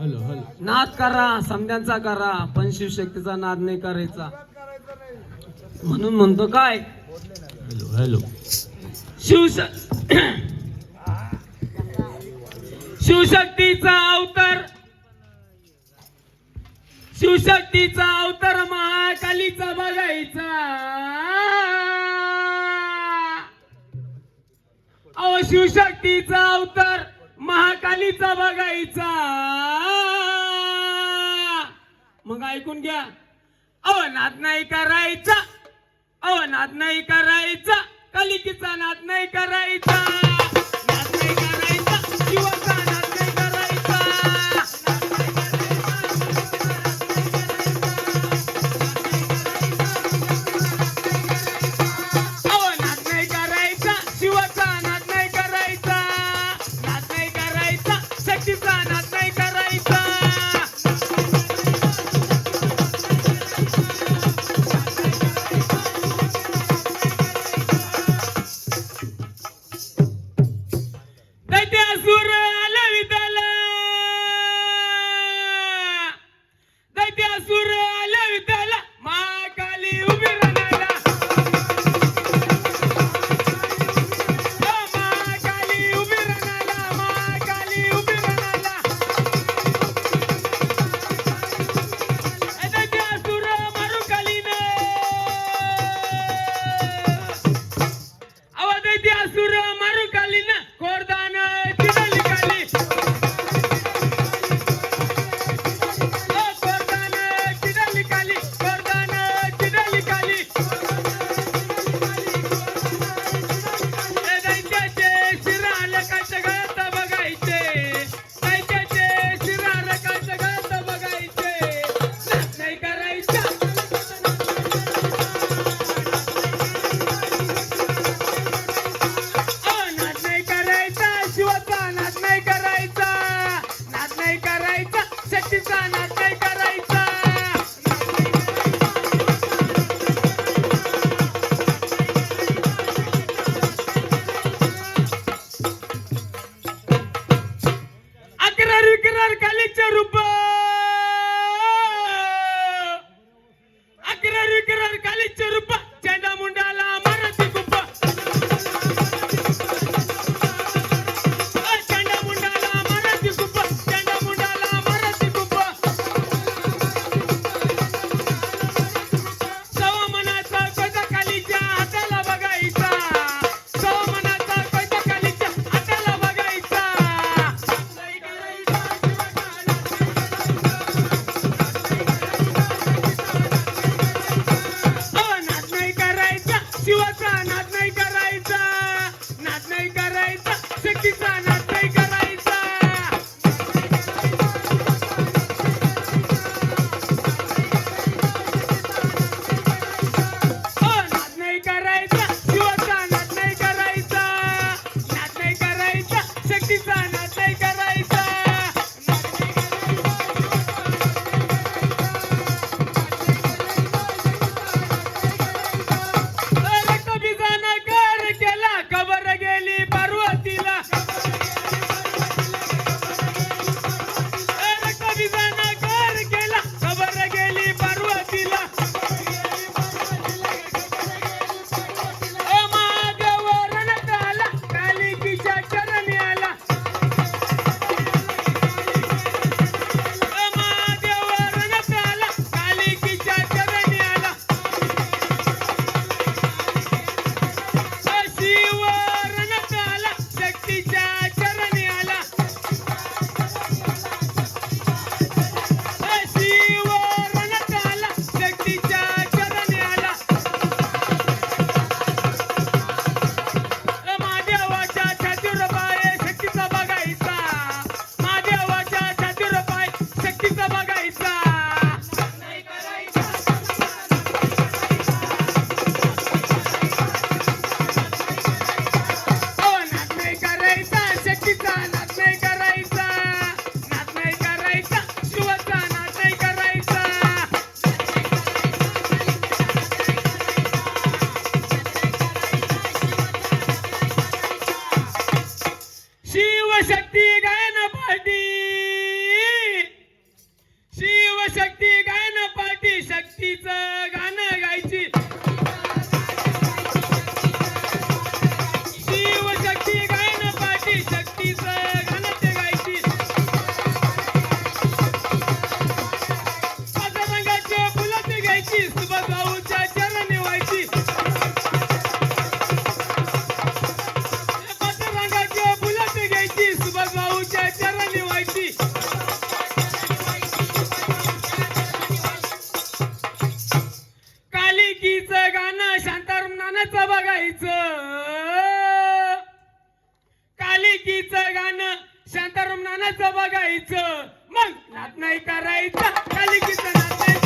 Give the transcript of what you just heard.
नाद करा समध्यांचा करा पण शिवशक्तीचा नाद नाही करायचा. म्हणून म्हणतो काय? Hello hello. शिवश शिवशक्तीचा अवतार शिवशक्तीचा अवतार महाकालीचा बघायचा. अव शिवशक्तीचा अवतार महाकालीचा बघायचा. मग ऐकून घ्या. अवनाद नाही करायचा. अवनाद नाही करायचा. कलिकीचा नाद नाही करायचा. not night. शिवशक्ती गायन पार्टी शिवशक्ती गायन पार्टी शक्तीच गाणं गायची. शिवशक्ती गायन पार्टी शक्तीचं Super Bowl मनाचं बघायचं. मग नात नाही करायचं. खाली कीर्तनात नाही